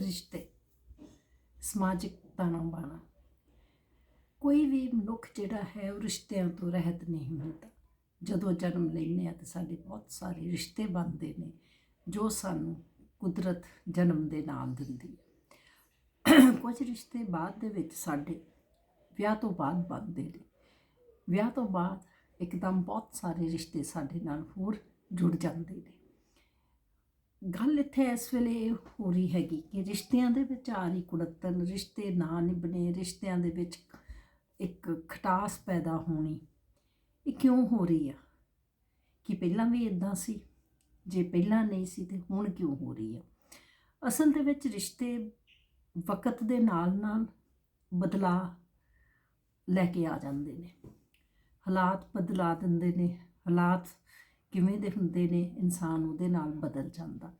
ਰਿਸ਼ਤੇ, ਸਮਾਜਿਕ ਤਾਣਾ ਬਾਣਾ। ਕੋਈ ਵੀ ਮਨੁੱਖ ਜਿਹੜਾ ਹੈ, ਉਹ ਰਿਸ਼ਤਿਆਂ ਤੋਂ ਰਹਿਤ ਨਹੀਂ ਹੁੰਦਾ। ਜਦੋਂ ਜਨਮ ਲੈਂਦੇ ਆ ਤਾਂ ਸਾਡੇ ਬਹੁਤ ਸਾਰੇ ਰਿਸ਼ਤੇ ਬਣਦੇ ਨੇ, ਜੋ ਸਾਨੂੰ ਕੁਦਰਤ ਜਨਮ ਦੇ ਨਾਲ ਦਿੰਦੀ ਹੈ। ਕੁਝ ਰਿਸ਼ਤੇ ਬਾਅਦ ਦੇ ਵਿੱਚ ਸਾਡੇ ਵਿਆਹ ਤੋਂ ਬਾਅਦ ਬਣਦੇ ਨੇ। ਵਿਆਹ ਤੋਂ ਬਾਅਦ ਇੱਕਦਮ ਬਹੁਤ ਸਾਰੇ ਰਿਸ਼ਤੇ ਸਾਡੇ ਨਾਲ ਹੋਰ ਜੁੜ ਜਾਂਦੇ ਨੇ। ਗੱਲ ਇੱਥੇ ਇਸ ਵੇਲੇ ਹੋ ਰਹੀ ਹੈਗੀ ਕਿ ਰਿਸ਼ਤਿਆਂ ਦੇ ਵਿੱਚ ਆ ਰਹੀ ਕੁੜੱਤਨ ਰਿਸ਼ਤੇ ਨਾ ਨਿਭਣੇ, ਰਿਸ਼ਤਿਆਂ ਦੇ ਵਿੱਚ ਇੱਕ ਖਟਾਸ ਪੈਦਾ ਹੋਣੀ, ਇਹ ਕਿਉਂ ਹੋ ਰਹੀ ਆ? ਕਿ ਪਹਿਲਾਂ ਵੀ ਇਦਾਂ ਸੀ, ਜੇ ਪਹਿਲਾਂ ਨਹੀਂ ਸੀ ਤੇ ਹੁਣ ਕਿਉਂ ਹੋ ਰਹੀ ਆ? ਅਸਲ ਦੇ ਵਿੱਚ ਰਿਸ਼ਤੇ ਵਕਤ ਦੇ ਨਾਲ ਨਾਲ ਬਦਲਾਅ ਲੈ ਕੇ ਆ ਜਾਂਦੇ ਨੇ। ਹਾਲਾਤ ਬਦਲਾ ਦਿੰਦੇ ਨੇ, ਹਾਲਾਤ ਕਿਵੇਂ ਦੇ ਹੁੰਦੇ ਨੇ, ਇਨਸਾਨ ਉਹਦੇ ਨਾਲ ਬਦਲ ਜਾਂਦਾ।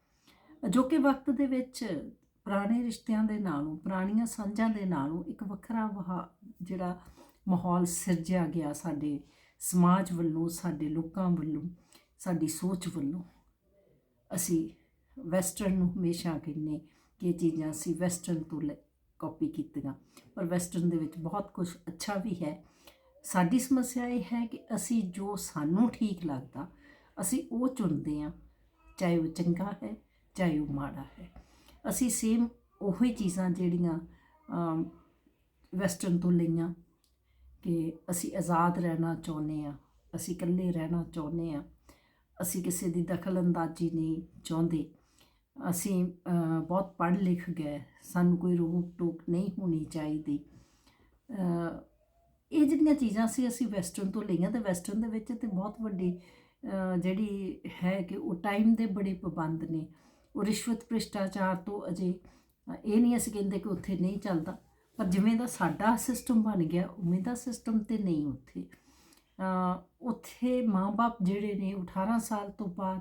ਜੋ ਕਿ ਵਕਤ ਦੇ ਵਿੱਚ ਪੁਰਾਣੇ ਰਿਸ਼ਤਿਆਂ ਦੇ ਨਾਲੋਂ, ਪੁਰਾਣੀਆਂ ਸਾਂਝਾਂ ਦੇ ਨਾਲੋਂ ਇੱਕ ਵੱਖਰਾ ਵਹਾ, ਜਿਹੜਾ ਮਾਹੌਲ ਸਿਰਜਿਆ ਗਿਆ ਸਾਡੇ ਸਮਾਜ ਵੱਲੋਂ, ਸਾਡੇ ਲੋਕਾਂ ਵੱਲੋਂ, ਸਾਡੀ ਸੋਚ ਵੱਲੋਂ। ਅਸੀਂ ਵੈਸਟਰਨ ਨੂੰ ਹਮੇਸ਼ਾ ਕਹਿੰਨੇ ਕਿ ਇਹ ਚੀਜ਼ਾਂ ਅਸੀਂ ਵੈਸਟਰਨ ਤੋਂ ਕਾਪੀ ਕੀਤੀਆਂ। ਪਰ ਵੈਸਟਰਨ ਦੇ ਵਿੱਚ ਬਹੁਤ ਕੁਝ ਅੱਛਾ ਵੀ ਹੈ। ਸਾਡੀ ਸਮੱਸਿਆ ਇਹ ਹੈ ਕਿ ਅਸੀਂ ਜੋ ਸਾਨੂੰ ਠੀਕ ਲੱਗਦਾ ਅਸੀਂ ਉਹ ਚੁਣਦੇ ਹਾਂ, ਚਾਹੇ ਉਹ ਚੰਗਾ ਹੈ, ਚਾਹੇ ਉਹ ਮਾੜਾ ਹੈ। ਅਸੀਂ ਸੇਮ ਉਹੀ ਚੀਜ਼ਾਂ ਜਿਹੜੀਆਂ ਵੈਸਟਰਨ ਤੋਂ ਲਈਆਂ ਕਿ ਅਸੀਂ ਆਜ਼ਾਦ ਰਹਿਣਾ ਚਾਹੁੰਦੇ ਆ ਅਸੀਂ ਇਕੱਲੇ ਰਹਿਣਾ ਚਾਹੁੰਦੇ ਆ ਅਸੀਂ ਕਿਸੇ ਦੀ ਦਖਲਅੰਦਾਜ਼ੀ ਨਹੀਂ ਚਾਹੁੰਦੇ। ਅਸੀਂ ਬਹੁਤ ਪੜ੍ਹ ਲਿਖ ਗਏ, ਸਾਨੂੰ ਕੋਈ ਰੋਕ ਟੋਕ ਨਹੀਂ ਹੋਣੀ ਚਾਹੀਦੀ। ਇਹ ਜਿਹੜੀਆਂ ਚੀਜ਼ਾਂ ਸੀ ਅਸੀਂ ਵੈਸਟਰਨ ਤੋਂ ਲਈਆਂ ਤੇ ਵੈਸਟਰਨ ਦੇ ਵਿੱਚ ਤੇ ਬਹੁਤ ਵੱਡੀ ਜਿਹੜੀ ਹੈ ਕਿ ਉਹ ਟਾਈਮ ਦੇ ਬੜੇ ਪਾਬੰਦ ਨੇ। ਉਹ ਰਿਸ਼ਵਤ ਭ੍ਰਿਸ਼ਟਾਚਾਰ ਤੋਂ ਅਜੇ ਇਹ ਨਹੀਂ ਅਸੀਂ ਕਹਿੰਦੇ ਕਿ ਉੱਥੇ ਨਹੀਂ ਚੱਲਦਾ। ਪਰ ਜਿਵੇਂ ਦਾ ਸਾਡਾ ਸਿਸਟਮ ਬਣ ਗਿਆ ਉਵੇਂ ਦਾ ਸਿਸਟਮ ਤੇ ਨਹੀਂ ਉੱਥੇ। ਅ, ਉੱਥੇ ਮਾਪੇ ਜਿਹੜੇ ਨੇ 18 ਸਾਲ ਤੋਂ ਬਾਅਦ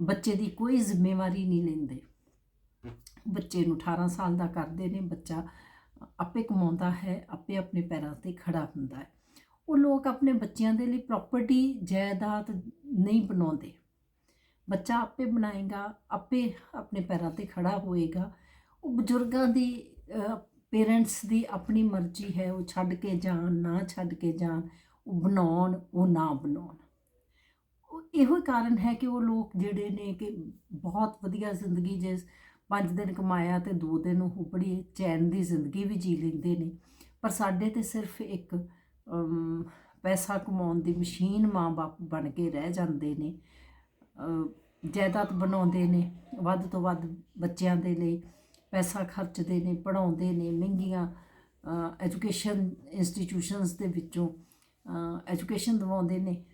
ਬੱਚੇ ਦੀ ਕੋਈ ਜ਼ਿੰਮੇਵਾਰੀ ਨਹੀਂ ਲੈਂਦੇ। ਬੱਚੇ ਨੂੰ 18 ਸਾਲ ਦਾ ਕਰਦੇ ਨੇ ਬੱਚਾ ਆਪੇ ਕਮਾਉਂਦਾ ਹੈ ਆਪੇ ਆਪਣੇ ਪੈਰਾਂ ਤੇ ਖੜਾ ਹੁੰਦਾ ਹੈ। ਉਹ ਲੋਕ ਆਪਣੇ ਬੱਚਿਆਂ ਦੇ ਲਈ ਪ੍ਰਾਪਰਟੀ ਜਾਇਦਾਦ ਨਹੀਂ ਬਣਾਉਂਦੇ। ਬੱਚਾ ਆਪੇ ਬਣਾਏਗਾ, ਆਪੇ ਆਪਣੇ ਪੈਰਾਂ ਤੇ ਖੜਾ ਹੋਏਗਾ। ਉਹ ਬਜ਼ੁਰਗਾਂ ਦੀ ਪੇਰੈਂਟਸ ਦੀ ਆਪਣੀ ਮਰਜ਼ੀ ਹੈ, ਉਹ ਛੱਡ ਕੇ ਜਾਣ, ਨਾ ਛੱਡ ਕੇ ਜਾਣ, ਉਹ ਬਣਾਉਣ, ਉਹ ਨਾ ਬਣਾਉਣ। ਇਹੋ ਕਾਰਨ ਹੈ ਕਿ ਉਹ ਲੋਕ ਜਿਹੜੇ ਨੇ ਕਿ ਬਹੁਤ ਵਧੀਆ ਜ਼ਿੰਦਗੀ ਜੇ ਪੰਜ ਦਿਨ ਕਮਾਇਆ ਤੇ ਦੋ ਦਿਨ ਉਹ ਬੜੀ ਚੈਨ ਦੀ ਜ਼ਿੰਦਗੀ ਵੀ ਜੀ ਲੈਂਦੇ ਨੇ। ਪਰ ਸਾਡੇ ਤੇ ਸਿਰਫ ਇੱਕ ਪੈਸਾ ਕਮਾਉਣ ਦੀ ਮਸ਼ੀਨ ਮਾਂ-ਬਾਪ ਬਣ ਕੇ ਰਹਿ ਜਾਂਦੇ ਨੇ। ਜਾਇਦਾਦ ਬਣਾਉਂਦੇ ਨੇ, ਵੱਧ ਤੋਂ ਵੱਧ ਬੱਚਿਆਂ ਦੇ ਲਈ ਪੈਸਾ ਖਰਚਦੇ ਨੇ ਪੜਾਉਂਦੇ ਨੇ, ਮਹਿੰਗੀਆਂ ਐਜੂਕੇਸ਼ਨ ਇੰਸਟੀਟਿਊਸ਼ਨਸ ਦੇ ਵਿੱਚੋਂ ਐਜੂਕੇਸ਼ਨ ਦਿਵਾਉਂਦੇ ਨੇ।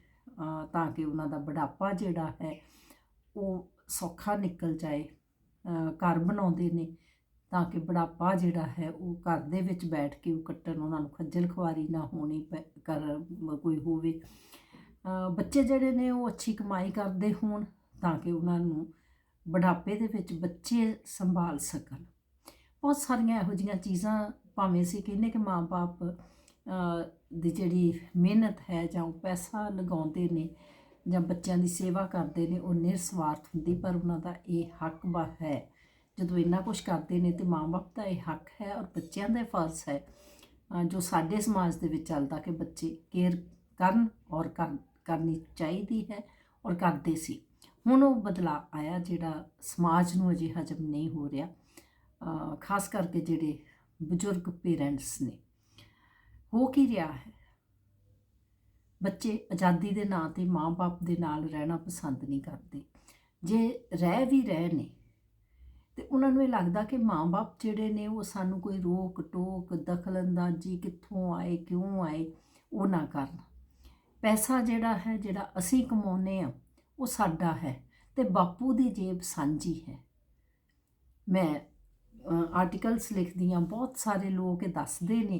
ਤਾਂ ਕਿ ਉਹਨਾਂ ਦਾ ਬੁਢਾਪਾ ਜਿਹੜਾ ਹੈ, ਉਹ ਸੌਖਾ ਨਿਕਲ ਜਾਏ। ਘਰ ਬਣਾਉਂਦੇ ਨੇ। ਤਾਂ ਕਿ ਬੁਢਾਪਾ ਜਿਹੜਾ ਹੈ ਉਹ ਘਰ ਦੇ ਵਿੱਚ ਬੈਠ ਕੇ ਉਹ ਕੱਟਣ ਉਹਨਾਂ ਨੂੰ ਖੱਜਲ ਖੁਆਰੀ ਨਾ ਹੋਣੀ ਪੈ- ਕਰ ਕੋਈ ਹੋਵੇ। ਬੱਚੇ ਜਿਹੜੇ ਨੇ ਉਹ ਅੱਛੀ ਕਮਾਈ ਕਰਦੇ ਹੋਣ ਤਾਂ ਕਿ ਉਹਨਾਂ ਨੂੰ ਬੁਢਾਪੇ ਦੇ ਵਿੱਚ ਬੱਚੇ ਸੰਭਾਲ ਸਕਣ। ਬਹੁਤ ਸਾਰੀਆਂ ਇਹੋ ਜਿਹੀਆਂ ਚੀਜ਼ਾਂ ਭਾਵੇਂ ਅਸੀਂ ਕਹਿੰਦੇ ਕਿ ਮਾਪੇ ਦੀ ਜਿਹੜੀ ਮਿਹਨਤ ਹੈ ਜਾਂ ਉਹ ਪੈਸਾ ਲਗਾਉਂਦੇ ਨੇ ਜਾਂ ਬੱਚਿਆਂ ਦੀ ਸੇਵਾ ਕਰਦੇ ਨੇ, ਉਹ ਨਿਰਸਵਾਰਥ ਹੁੰਦੀ, ਪਰ ਉਹਨਾਂ ਦਾ ਇਹ ਹੱਕ ਬਾ ਹੈ ਜਦੋਂ ਇੰਨਾ ਕੁਝ ਕਰਦੇ ਨੇ ਤੇ ਮਾਂ-ਬਾਪ ਦਾ ਇਹ ਹੱਕ ਹੈ ਔਰ ਬੱਚਿਆਂ ਦਾ ਫਰਜ਼ ਹੈ ਜੋ ਸਾਡੇ ਸਮਾਜ ਦੇ ਵਿੱਚ ਚੱਲਦਾ ਕਿ ਬੱਚੇ ਕੇਅਰ ਕਰਨ ਔਰ ਕਰਨੀ ਚਾਹੀਦੀ ਹੈ ਔਰ ਕਰਦੇ ਸੀ। ਹੁਣ ਉਹ ਬਦਲਾਅ ਆਇਆ ਜਿਹੜਾ ਸਮਾਜ ਨੂੰ ਅਜੇ ਹਜਮ ਨਹੀਂ ਹੋ ਰਿਹਾ ਖਾਸ ਕਰਕੇ ਜਿਹੜੇ ਬਜ਼ੁਰਗ ਪੇਰੈਂਟਸ ਨੇ। ਹੋ ਕੀ ਰਿਹਾ ਹੈ? ਬੱਚੇ ਆਜ਼ਾਦੀ ਦੇ ਨਾਂ ਤੇ ਮਾਂ-ਬਾਪ ਦੇ ਨਾਲ ਰਹਿਣਾ ਪਸੰਦ ਨਹੀਂ ਕਰਦੇ। ਜੇ ਰਹਿ ਵੀ ਰਹੇ ਨੇ ਉਹਨਾਂ ਨੂੰ ਇਹ ਲੱਗਦਾ ਕਿ ਮਾਂ-ਬਾਪ ਜਿਹੜੇ ਨੇ ਉਹ ਸਾਨੂੰ ਕੋਈ ਰੋਕ ਟੋਕ, ਦਖਲਅੰਦਾਜ਼ੀ ਕਿੱਥੋਂ ਆਏ, ਕਿਉਂ ਆਏ, ਉਹ ਨਾ ਕਰਨ। ਪੈਸਾ ਜਿਹੜਾ ਹੈ, ਜਿਹੜਾ ਅਸੀਂ ਕਮਾਉਨੇ ਆ ਉਹ ਸਾਡਾ ਹੈ ਤੇ ਬਾਪੂ ਦੀ ਜੇਬ ਸਾਂਝੀ ਹੈ। ਮੈਂ ਆਰਟੀਕਲਸ ਲਿਖਦੀ ਹਾਂ, ਬਹੁਤ ਸਾਰੇ ਲੋਕ ਇਹ ਦੱਸਦੇ ਨੇ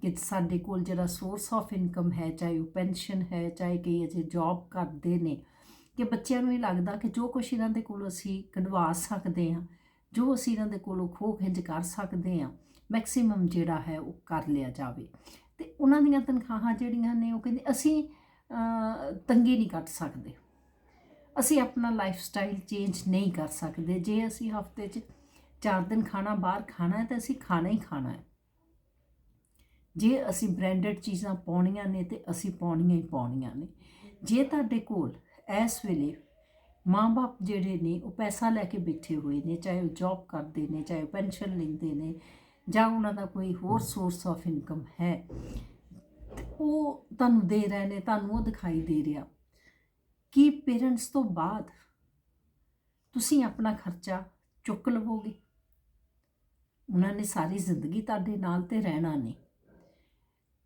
ਕਿ ਸਾਡੇ ਕੋਲ ਜਿਹੜਾ ਸੋਰਸ ਆਫ ਇਨਕਮ ਹੈ, ਚਾਹੇ ਉਹ ਪੈਨਸ਼ਨ ਹੈ, ਚਾਹੇ ਕਿ ਅਜੇ ਜੌਬ ਕਰਦੇ ਨੇ, ਕਿ ਬੱਚਿਆਂ ਨੂੰ ਇਹ ਲੱਗਦਾ ਕਿ ਜੋ ਕੁਛ ਇਹਨਾਂ ਦੇ ਕੋਲ ਅਸੀਂ ਕਢਵਾ ਸਕਦੇ ਹਾਂ ਜੋ ਅਸੀਂ ਇਹਨਾਂ ਦੇ ਕੋਲੋਂ ਖੋਹ ਖਿੰਝ ਕਰ ਸਕਦੇ ਹਾਂ ਮੈਕਸਿਮਮ ਜਿਹੜਾ ਹੈ ਉਹ ਕਰ ਲਿਆ ਜਾਵੇ। ਤੇ ਉਹਨਾਂ ਦੀਆਂ ਤਨਖਾਹਾਂ ਜਿਹੜੀਆਂ ਨੇ ਉਹ ਕਹਿੰਦੇ ਅਸੀਂ ਅਹ, ਤੰਗੀ ਨਹੀਂ ਕੱਟ ਸਕਦੇ। ਅਸੀਂ ਆਪਣਾ ਲਾਈਫ ਸਟਾਈਲ ਚੇਂਜ ਨਹੀਂ ਕਰ ਸਕਦੇ। ਜੇ ਅਸੀਂ ਹਫ਼ਤੇ 'ਚ ਚਾਰ ਦਿਨ ਖਾਣਾ ਬਾਹਰ ਖਾਣਾ ਹੈ ਤਾਂ ਅਸੀਂ ਖਾਣਾ ਹੀ ਖਾਣਾ ਹੈ। ਜੇ ਅਸੀਂ ਬ੍ਰਾਂਡਡ ਚੀਜ਼ਾਂ ਪਾਉਣੀਆਂ ਨੇ ਤੇ ਅਸੀਂ ਪਾਉਣੀਆਂ ਹੀ ਪਾਉਣੀਆਂ ਨੇ। ਜੇ ਤੁਹਾਡੇ ਕੋਲ ਇਸ ਵੇਲੇ ਮਾਂ-ਬਾਪ ਜਿਹੜੇ ਨੇ ਉਹ ਪੈਸਾ ਲੈ ਕੇ ਬੈਠੇ ਹੋਏ ਨੇ ਚਾਹੇ ਉਹ ਜੌਬ ਕਰਦੇ ਨੇ ਚਾਹੇ ਪੈਨਸ਼ਨ ਲੈਂਦੇ ਨੇ ਜਾਂ ਉਹਨਾਂ ਦਾ ਕੋਈ ਹੋਰ ਸੋਰਸ ਆਫ ਇਨਕਮ ਹੈ ਉਹ ਤੁਹਾਨੂੰ ਦੇ ਰਹੇ ਨੇ ਤੁਹਾਨੂੰ ਉਹ ਦਿਖਾਈ ਦੇ ਰਿਹਾ। ਕਿ ਪੇਰੈਂਟਸ ਤੋਂ ਬਾਅਦ ਤੁਸੀਂ ਆਪਣਾ ਖਰਚਾ ਚੁੱਕ ਲਵੋਗੇ? ਉਹਨਾਂ ਨੇ ਸਾਰੀ ਜ਼ਿੰਦਗੀ ਤੁਹਾਡੇ ਨਾਲ ਤੇ ਰਹਿਣਾ ਨਹੀਂ।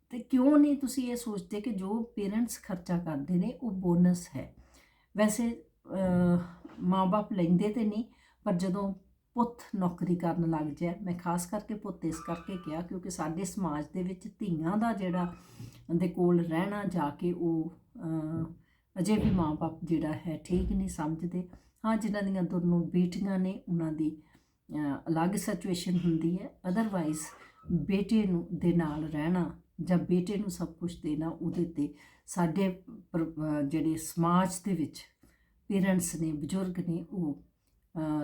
ਤੇ ਕਿਉਂ ਨਹੀਂ ਤੁਸੀਂ ਇਹ ਸੋਚਦੇ ਕਿ ਜੋ ਪੇਰੈਂਟਸ ਖਰਚਾ ਕਰਦੇ ਨੇ ਉਹ ਬੋਨਸ ਹੈ? ਵੈਸੇ ਮਾਂ ਬਾਪ ਲੈਂਦੇ ਤੇ ਨਹੀਂ, ਪਰ ਜਦੋਂ ਪੁੱਤ ਨੌਕਰੀ ਕਰਨ ਲੱਗ ਜਾਏ, ਮੈਂ ਖਾਸ ਕਰਕੇ ਪੁੱਤ ਇਸ ਕਰਕੇ ਕਿਹਾ ਕਿਉਂਕਿ ਸਾਡੇ ਸਮਾਜ ਦੇ ਵਿੱਚ ਧੀਆਂ ਦਾ ਜਿਹੜਾ ਦੇ ਕੋਲ ਰਹਿਣਾ ਜਾ ਕੇ ਉਹ ਅਜੇ ਵੀ ਮਾਂ ਬਾਪ ਜਿਹੜਾ ਹੈ ਠੀਕ ਨਹੀਂ ਸਮਝਦੇ। ਹਾਂ, ਜਿਨ੍ਹਾਂ ਦੀਆਂ ਦੋਨੋਂ ਬੇਟੀਆਂ ਨੇ, ਉਹਨਾਂ ਦੀ ਅਲੱਗ ਸਿਚੁਏਸ਼ਨ ਹੁੰਦੀ ਹੈ। ਅਦਰਵਾਈਜ਼ ਬੇਟੇ ਨੂੰ ਦੇ ਨਾਲ ਰਹਿਣਾ ਜਾਂ ਬੇਟੇ ਨੂੰ ਸਭ ਕੁਝ ਦੇਣਾ ਉਹਦੇ ਤੇ ਸਾਡੇ ਪਰ- ਜਿਹੜੇ ਸਮਾਜ ਦੇ ਵਿੱਚ ਪੇਰੈਂਟਸ ਨੇ ਬਜ਼ੁਰਗ ਨੇ ਉਹ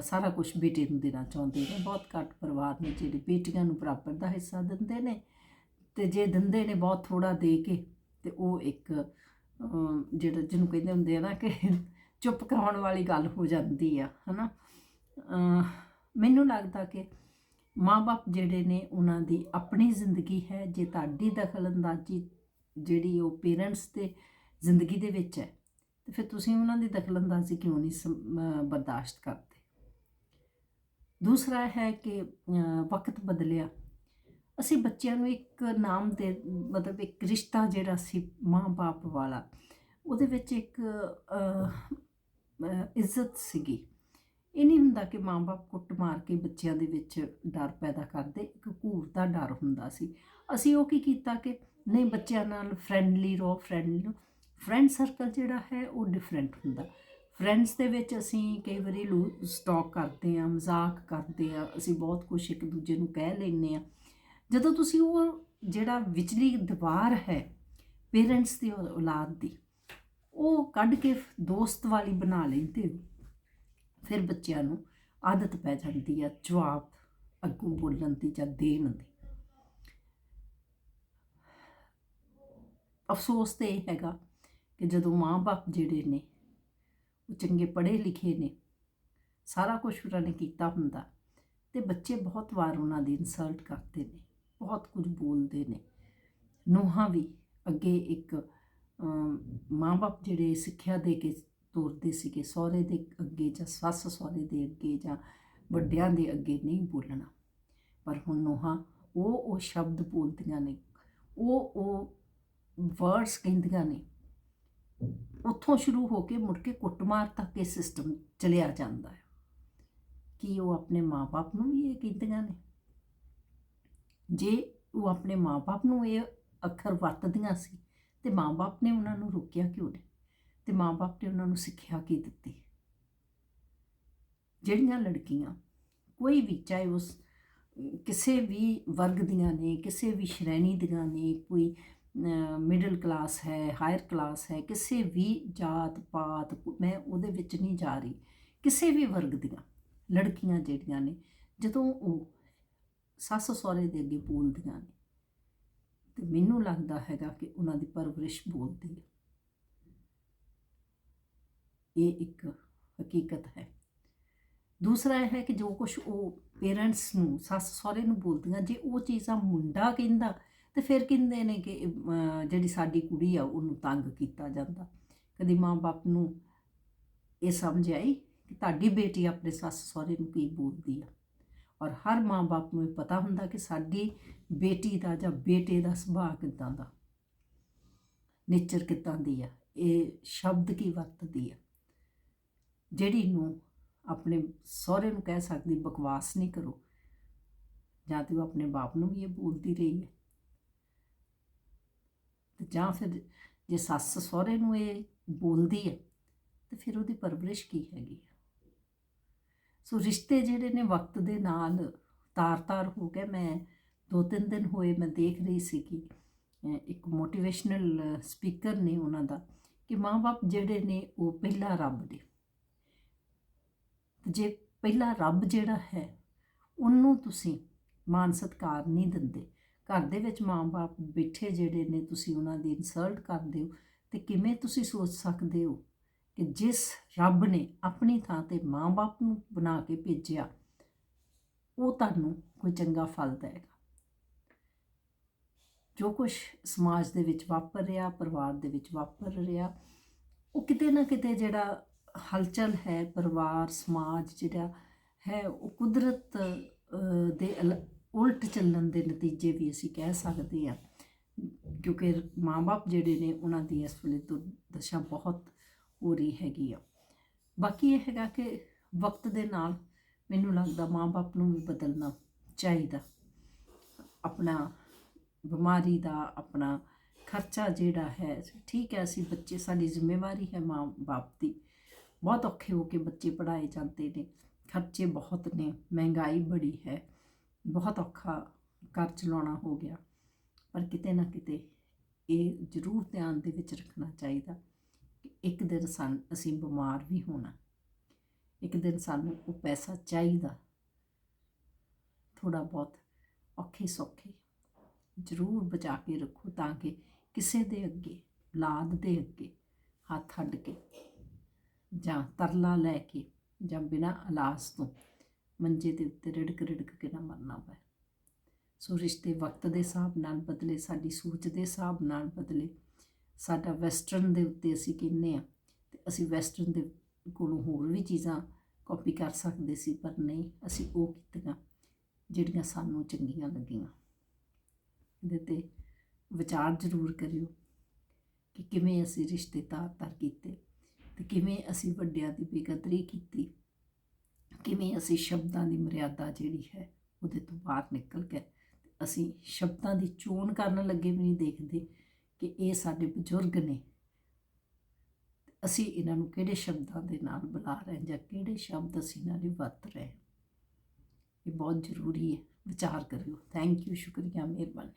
ਸਾਰਾ ਕੁਝ ਬੇਟੇ ਨੂੰ ਦੇਣਾ ਚਾਹੁੰਦੇ ਨੇ। ਬਹੁਤ ਘੱਟ ਪਰਿਵਾਰ ਨੇ ਜਿਹੜੇ ਬੇਟੀਆਂ ਨੂੰ ਬਰਾਬਰ ਦਾ ਹਿੱਸਾ ਦਿੰਦੇ ਨੇ ਤੇ ਜੇ ਦਿੰਦੇ ਨੇ ਬਹੁਤ ਥੋੜਾ ਦੇ ਕੇ ਤੇ ਉਹ ਇੱਕ ਅਮ, ਜਿਹੜਾ ਜਿਹਨੂੰ ਕਹਿੰਦੇ ਹੁੰਦੇ ਆ ਨਾ ਕਿ ਚੁੱਪ ਕਰਾਉਣ ਵਾਲੀ ਗੱਲ ਹੋ ਜਾਂਦੀ ਆ ਹਨਾ? ਅਮ, ਮੈਨੂੰ ਲੱਗਦਾ ਕਿ ਮਾਪੇ ਜਿਹੜੇ ਨੇ ਉਹਨਾਂ ਦੀ ਆਪਣੀ ਜ਼ਿੰਦਗੀ ਹੈ ਜੇ ਤੁਹਾਡੀ ਦਖਲਅੰਦਾਜ਼ੀ ਜਿਹੜੀ ਉਹ ਪੇਰੈਂਟਸ ਦੇ ਜ਼ਿੰਦਗੀ ਦੇ ਵਿੱਚ ਹੈ ਤੇ ਫਿਰ ਤੁਸੀਂ ਉਹਨਾਂ ਦੀ ਦਖਲਅੰਦਾਜ਼ੀ ਕਿਉਂ ਨਹੀਂ ਸਮ- ਬਰਦਾਸ਼ਤ ਕਰਦੇ? ਦੂਸਰਾ ਹੈ ਕਿ ਵਕਤ ਬਦਲਿਆ। ਅਸੀਂ ਬੱਚਿਆਂ ਨੂੰ ਇੱਕ ਨਾਮ ਦੇ, ਮਤਲਬ ਇੱਕ ਰਿਸ਼ਤਾ ਜਿਹੜਾ ਸੀ ਮਾਂ-ਬਾਪ ਵਾਲਾ, ਉਹਦੇ ਵਿੱਚ ਇੱਕ ਇੱਜ਼ਤ ਸੀਗੀ। ਇਹ ਨਹੀਂ ਹੁੰਦਾ ਕਿ ਮਾਂ-ਬਾਪ ਕੁੱਟ ਮਾਰ ਕੇ ਬੱਚਿਆਂ ਦੇ ਵਿੱਚ ਡਰ ਪੈਦਾ ਕਰਦੇ, ਇੱਕ ਘੂਰ ਦਾ ਡਰ ਹੁੰਦਾ ਸੀ। ਅਸੀਂ ਉਹ ਕੀ ਕੀਤਾ ਕਿ, ਨਹੀਂ, ਬੱਚਿਆਂ ਨਾਲ ਫਰੈਂਡਲੀ ਰਹੋ ਫਰੈਂਡਲੀ ਫਰੈਂਡ ਸਰਕਲ ਜਿਹੜਾ ਹੈ ਉਹ ਡਿਫਰੈਂਟ ਹੁੰਦਾ। ਫਰੈਂਡਸ ਦੇ ਵਿੱਚ ਅਸੀਂ ਕਈ ਵਾਰੀ ਲੂ ਸਟਾਕ ਕਰਦੇ ਆ ਮਜ਼ਾਕ ਕਰਦੇ ਆ ਅਸੀਂ ਬਹੁਤ ਕੁਝ ਇੱਕ ਦੂਜੇ ਨੂੰ ਕਹਿ ਲੈਂਦੇ ਆ ਜਦੋਂ ਤੁਸੀਂ ਉਹ ਜਿਹੜਾ ਵਿਚਲੀ ਦੀਵਾਰ ਹੈ ਪੇਰੈਂਟਸ ਦੀ ਔਲਾਦ ਦੀ, ਉਹ ਕੱਢ ਕੇ ਦੋਸਤ ਵਾਲੀ ਬਣਾ ਲੈਂਦੇ ਹੋ, ਫਿਰ ਬੱਚਿਆਂ ਨੂੰ ਆਦਤ ਪੈ ਜਾਂਦੀ ਆ ਜਵਾਬ, ਅੱਗੋਂ ਬੋਲਣ ਦੀ ਜਾਂ ਦੇਣ ਦੀ। ਅਫਸੋਸ ਤੇ ਇਹ ਹੈਗਾ ਕਿ ਜਦੋਂ ਮਾਂ-ਬਾਪ ਜਿਹੜੇ ਨੇ, ਉਹ ਚੰਗੇ ਪੜ੍ਹੇ ਲਿਖੇ ਨੇ, ਸਾਰਾ ਕੁਝ ਉਹਨਾਂ ਨੇ ਕੀਤਾ ਹੁੰਦਾ ਤੇ ਬੱਚੇ ਬਹੁਤ ਵਾਰ ਉਹਨਾਂ ਦੀ ਇਨਸਲਟ ਕਰਦੇ ਨੇ, ਬਹੁਤ ਕੁਝ ਬੋਲਦੇ ਨੇ। ਨੂੰਹਾਂ ਵੀ ਅੱਗੇ ਇੱਕ ਮਾਂ-ਬਾਪ ਜਿਹੜੇ ਸਿੱਖਿਆ ਦੇ ਕੇ ਤੋਰਦੇ ਸੀਗੇ, ਸਹੁਰੇ ਦੇ ਅੱਗੇ ਜਾਂ ਸੱਸ ਸਹੁਰੇ ਦੇ ਅੱਗੇ ਜਾਂ ਵੱਡਿਆਂ ਦੇ ਅੱਗੇ ਨਹੀਂ ਬੋਲਣਾ। ਪਰ ਹੁਣ ਨੂੰਹਾਂ, ਉਹ ਉਹ ਸ਼ਬਦ ਬੋਲਦੀਆਂ ਨੇ, ਉਹ ਉਹ ਵਰਡਸ ਕਹਿੰਦੀਆਂ ਨੇ ਉੱਥੋਂ ਸ਼ੁਰੂ ਹੋ ਕੇ ਮੁੜ ਕੇ ਕੁੱਟਮਾਰ ਤੱਕ ਇਹ ਸਿਸਟਮ ਚਲਿਆ ਜਾਂਦਾ ਹੈ। ਕਿ ਉਹ ਆਪਣੇ ਮਾਪੇ ਨੂੰ ਵੀ ਇਹ ਕਹਿੰਦੀਆਂ ਨੇ? ਜੇ ਉਹ ਆਪਣੇ ਮਾਪੇ ਨੂੰ ਇਹ ਅੱਖਰ ਵਰਤਦੀਆਂ ਸੀ, ਤੇ ਮਾਪੇ ਨੇ ਉਹਨਾਂ ਨੂੰ ਰੋਕਿਆ ਕਿਉਂ ਨਹੀਂ? ਤੇ ਮਾਪੇ ਨੇ ਉਹਨਾਂ ਨੂੰ ਸਿੱਖਿਆ ਕੀ ਦਿੱਤੀ? ਜਿਹੜੀਆਂ ਲੜਕੀਆਂ, ਕੋਈ ਵੀ, ਚਾਹੇ ਉਸ ਕਿਸੇ ਵੀ ਵਰਗ ਦੀਆਂ ਨੇ, ਕਿਸੇ ਵੀ ਸ਼੍ਰੇਣੀ ਦੀਆਂ ਨੇ, ਕੋਈ ਮਿਡਲ ਕਲਾਸ ਹੈ ਹਾਇਰ ਕਲਾਸ ਹੈ, ਕਿਸੇ ਵੀ ਜਾਤ ਪਾਤ ਮੈਂ ਉਹਦੇ ਵਿੱਚ ਨਹੀਂ ਜਾ ਰਹੀ। ਕਿਸੇ ਵੀ ਵਰਗ ਦੀਆਂ ਲੜਕੀਆਂ ਜਿਹੜੀਆਂ ਨੇ, ਜਦੋਂ ਉਹ ਸੱਸ ਸਹੁਰੇ ਦੇ ਅੱਗੇ ਬੋਲਦੀਆਂ ਨੇ, ਤੇ ਮੈਨੂੰ ਲੱਗਦਾ ਹੈਗਾ ਕਿ ਉਹਨਾਂ ਦੀ ਪਰਵਰਿਸ਼ ਬੋਲਦੀ ਹੈ। ਇਹ ਇੱਕ ਹਕੀਕਤ ਹੈ। ਦੂਸਰਾ ਇਹ ਹੈ ਕਿ ਜੋ ਕੁਝ ਉਹ ਪੇਰੈਂਟਸ ਨੂੰ, ਸੱਸ ਸਹੁਰੇ ਨੂੰ ਬੋਲਦੀਆਂ, ਜੇ ਉਹ ਚੀਜ਼ਾਂ ਮੁੰਡਾ ਕਹਿੰਦਾ ਤੇ ਫਿਰ ਕਹਿੰਦੇ ਨੇ ਕਿ ਜਿਹੜੀ ਸਾਡੀ ਕੁੜੀ ਆ, ਉਹਨੂੰ ਤੰਗ ਕੀਤਾ ਜਾਂਦਾ। ਕਦੀ ਮਾਂ-ਬਾਪ ਨੂੰ ਇਹ ਸਮਝ ਆਈ ਕਿ ਤੁਹਾਡੀ ਬੇਟੀ ਆਪਣੇ ਸੱਸ ਸਹੁਰੇ ਨੂੰ ਕੀ ਬੋਲਦੀ ਆ? ਔਰ ਹਰ ਮਾਂ-ਬਾਪ ਨੂੰ ਇਹ ਪਤਾ ਹੁੰਦਾ ਕਿ ਸਾਡੀ ਬੇਟੀ ਦਾ ਜਾਂ ਬੇਟੇ ਦਾ ਸੁਭਾਅ ਕਿੱਦਾਂ ਦਾ? ਨੇਚਰ ਕਿੱਦਾਂ ਦੀ ਆ? ਇਹ ਸ਼ਬਦ ਕੀ ਵਰਤਦੀ ਆ? ਜਿਹੜੀ ਨੂੰ ਆਪਣੇ ਸਹੁਰੇ ਨੂੰ ਕਹਿ ਸਕਦੀ, ਬਕਵਾਸ ਨਹੀਂ ਕਰੋ। ਜਾਂ ਤੇ ਉਹ ਆਪਣੇ ਬਾਪ ਨੂੰ ਵੀ ਇਹ ਬੋਲਦੀ ਰਹੀ ਹੈ ਜਾਂ ਫਿਰ ਜੇ ਸੱਸ ਸਹੁਰੇ ਨੂੰ ਇਹ ਬੋਲਦੀ ਹੈ, ਤੇ ਫਿਰ ਉਹਦੀ ਪਰਵਰਿਸ਼ ਕੀ ਹੈਗੀ ਸੋ ਰਿਸ਼ਤੇ ਜਿਹੜੇ ਨੇ ਵਕਤ ਦੇ ਨਾਲ ਤਾਰ-ਤਾਰ ਹੋ ਗਏ। ਮੈਂ ਦੋ ਤਿੰਨ ਦਿਨ ਹੋਏ ਮੈਂ ਦੇਖ ਰਹੀ ਸੀ ਕਿ ਇੱਕ ਮੋਟੀਵੇਸ਼ਨਲ ਸਪੀਕਰ ਨੇ ਉਹਨਾਂ ਦਾ ਕਿ ਮਾਂ-ਬਾਪ ਜਿਹੜੇ ਨੇ ਉਹ ਪਹਿਲਾ ਰੱਬ ਨੇ। ਜੇ ਪਹਿਲਾ ਰੱਬ ਜਿਹੜਾ ਹੈ, ਉਹਨੂੰ ਤੁਸੀਂ ਮਾਨ ਸਤਿਕਾਰ ਨਹੀਂ ਦਿੰਦੇ। ਘਰ ਦੇ ਵਿੱਚ ਮਾਂ-ਬਾਪ ਬੈਠੇ ਜਿਹੜੇ ਨੇ, ਤੁਸੀਂ ਉਹਨਾਂ ਦੀ ਇਨਸਲਟ ਕਰਦੇ ਹੋ ਤੇ ਕਿਵੇਂ ਤੁਸੀਂ ਸੋਚ ਸਕਦੇ ਹੋ ਕਿ ਜਿਸ ਰੱਬ ਨੇ ਆਪਣੀ ਥਾਂ ਤੇ ਮਾਂ-ਬਾਪ ਨੂੰ ਬਣਾ ਕੇ ਭੇਜਿਆ, ਉਹ ਤੁਹਾਨੂੰ ਕੋਈ ਚੰਗਾ ਫਲ ਦੇਗਾ ਜੋ ਕੁਝ ਸਮਾਜ ਦੇ ਵਿੱਚ ਵਾਪਰ ਰਿਹਾ, ਪਰਿਵਾਰ ਦੇ ਵਿੱਚ ਵਾਪਰ ਰਿਹਾ, ਉਹ ਕਿਤੇ ਨਾ ਕਿਤੇ ਜਿਹੜਾ ਹਲਚਲ ਹੈ, ਪਰਿਵਾਰ, ਸਮਾਜ ਜਿਹੜਾ ਹੈ, ਉਹ ਕੁਦਰਤ ਦੇ ਅਲ- ਉਲਟ ਚੱਲਣ ਦੇ ਨਤੀਜੇ ਵੀ ਅਸੀਂ ਕਹਿ ਸਕਦੇ ਹਾਂ। ਕਿਉਂਕਿ ਮਾਂ-ਬਾਪ ਜਿਹੜੇ ਨੇ, ਉਹਨਾਂ ਦੀ ਇਸ ਵੇਲੇ ਦੁਰਦਸ਼ਾ ਬਹੁਤ ਹੋ ਰਹੀ ਹੈਗੀ ਆ। ਬਾਕੀ ਇਹ ਹੈਗਾ ਕਿ ਵਕਤ ਦੇ ਨਾਲ ਮੈਨੂੰ ਲੱਗਦਾ ਮਾਂ-ਬਾਪ ਨੂੰ ਵੀ ਬਦਲਣਾ ਚਾਹੀਦਾ। ਆਪਣਾ ਬਿਮਾਰੀ ਦਾ ਆਪਣਾ ਖਰਚਾ ਜਿਹੜਾ ਹੈ, ਠੀਕ ਹੈ, ਅਸੀਂ ਬੱਚੇ, ਸਾਡੀ ਜ਼ਿੰਮੇਵਾਰੀ ਹੈ ਮਾਂ-ਬਾਪ ਦੀ। ਬਹੁਤ ਔਖੇ ਹੋ ਕੇ ਬੱਚੇ ਪੜਾਏ ਜਾਂਦੇ ਨੇ। ਖਰਚੇ ਬਹੁਤ ਨੇ, ਮਹਿੰਗਾਈ ਬੜੀ ਹੈ। ਬਹੁਤ ਔਖਾ ਘਰ ਚਲਾਉਣਾ ਹੋ ਗਿਆ। ਪਰ ਕਿਤੇ ਨਾ ਕਿਤੇ ਇਹ ਜ਼ਰੂਰ ਧਿਆਨ ਦੇ ਵਿੱਚ ਰੱਖਣਾ ਚਾਹੀਦਾ ਕਿ ਇੱਕ ਦਿਨ ਸਾਨੂੰ, ਅਸੀਂ ਬਿਮਾਰ ਵੀ ਹੋਣਾ। ਇੱਕ ਦਿਨ ਸਾਨੂੰ ਉਹ ਪੈਸਾ ਚਾਹੀਦਾ। ਥੋੜਾ ਬਹੁਤ ਔਖੇ ਸੌਖੇ ਜ਼ਰੂਰ ਬਚਾ ਕੇ ਰੱਖੋ ਤਾਂ ਕਿ ਕਿਸੇ ਦੇ ਅੱਗੇ ਲਾਦ ਦੇ ਅੱਗੇ ਹੱਥ ਅੱਡ ਕੇ ਜਾਂ ਤਰਲਾ ਲੈ ਕੇ ਜਾਂ ਬਿਨਾਂ ਇਲਾਜ ਤੋਂ ਮੰਜੇ ਦੇ ਉੱਤੇ ਰਿੜਕ ਰਿੜਕ ਕੇ ਨਾ ਮਰਨਾ ਪਏ। ਸੋ ਰਿਸ਼ਤੇ ਵਕਤ ਦੇ ਹਿਸਾਬ ਨਾਲ ਬਦਲੇ, ਸਾਡੀ ਸੋਚ ਦੇ ਹਿਸਾਬ ਨਾਲ ਬਦਲੇ। ਸਾਡਾ ਵੈਸਟਰਨ ਦੇ ਉੱਤੇ ਅਸੀਂ ਕਹਿੰਦੇ ਆ ਤੇ ਅਸੀਂ ਵੈਸਟਰਨ ਦੇ ਕੋਲੋਂ ਹੋਰ ਵੀ ਚੀਜ਼ਾਂ ਕਾਪੀ ਕਰ ਸਕਦੇ ਸੀ, ਪਰ ਨਹੀਂ, ਅਸੀਂ ਉਹ ਕੀਤੀਆਂ ਜਿਹੜੀਆਂ ਸਾਨੂੰ ਚੰਗੀਆਂ ਲੱਗੀਆਂ। ਇਹਦੇ ਤੇ ਵਿਚਾਰ ਜ਼ਰੂਰ ਕਰਿਓ ਕਿ ਕਿਵੇਂ ਅਸੀਂ ਰਿਸ਼ਤੇ ਤਾਰ-ਤਾਰ ਕੀਤੇ ਤੇ ਕਿਵੇਂ ਅਸੀਂ ਵੱਡਿਆਂ ਦੀ ਬੇਕਦਰੀ ਕੀਤੀ। ਕਿਵੇਂ ਅਸੀਂ ਸ਼ਬਦਾਂ ਦੀ ਮਰਿਆਦਾ ਜਿਹੜੀ ਹੈ ਉਹਦੇ ਤੋਂ ਬਾਹਰ ਨਿਕਲ ਕੇ ਅਸੀਂ ਸ਼ਬਦਾਂ ਦੀ ਚੋਣ ਕਰਨ ਲੱਗੇ ਵੀ ਨਹੀਂ ਦੇਖਦੇ ਕਿ ਇਹ ਸਾਡੇ ਬਜ਼ੁਰਗ ਨੇ। ਅਸੀਂ ਇਹਨਾਂ ਨੂੰ ਕਿਹੜੇ ਸ਼ਬਦਾਂ ਦੇ ਨਾਲ ਬੁਲਾ ਰਹੇ ਜਾਂ ਕਿਹੜੇ ਸ਼ਬਦ ਅਸੀਂ ਇਹਨਾਂ ਲਈ ਵਰਤ ਰਹੇ ਇਹ ਬਹੁਤ ਜ਼ਰੂਰੀ ਹੈ। ਵਿਚਾਰ ਕਰਿਓ। ਥੈਂਕ ਯੂ ਸ਼ੁਕਰੀਆ। ਮਿਹਰਬਾਨੀ।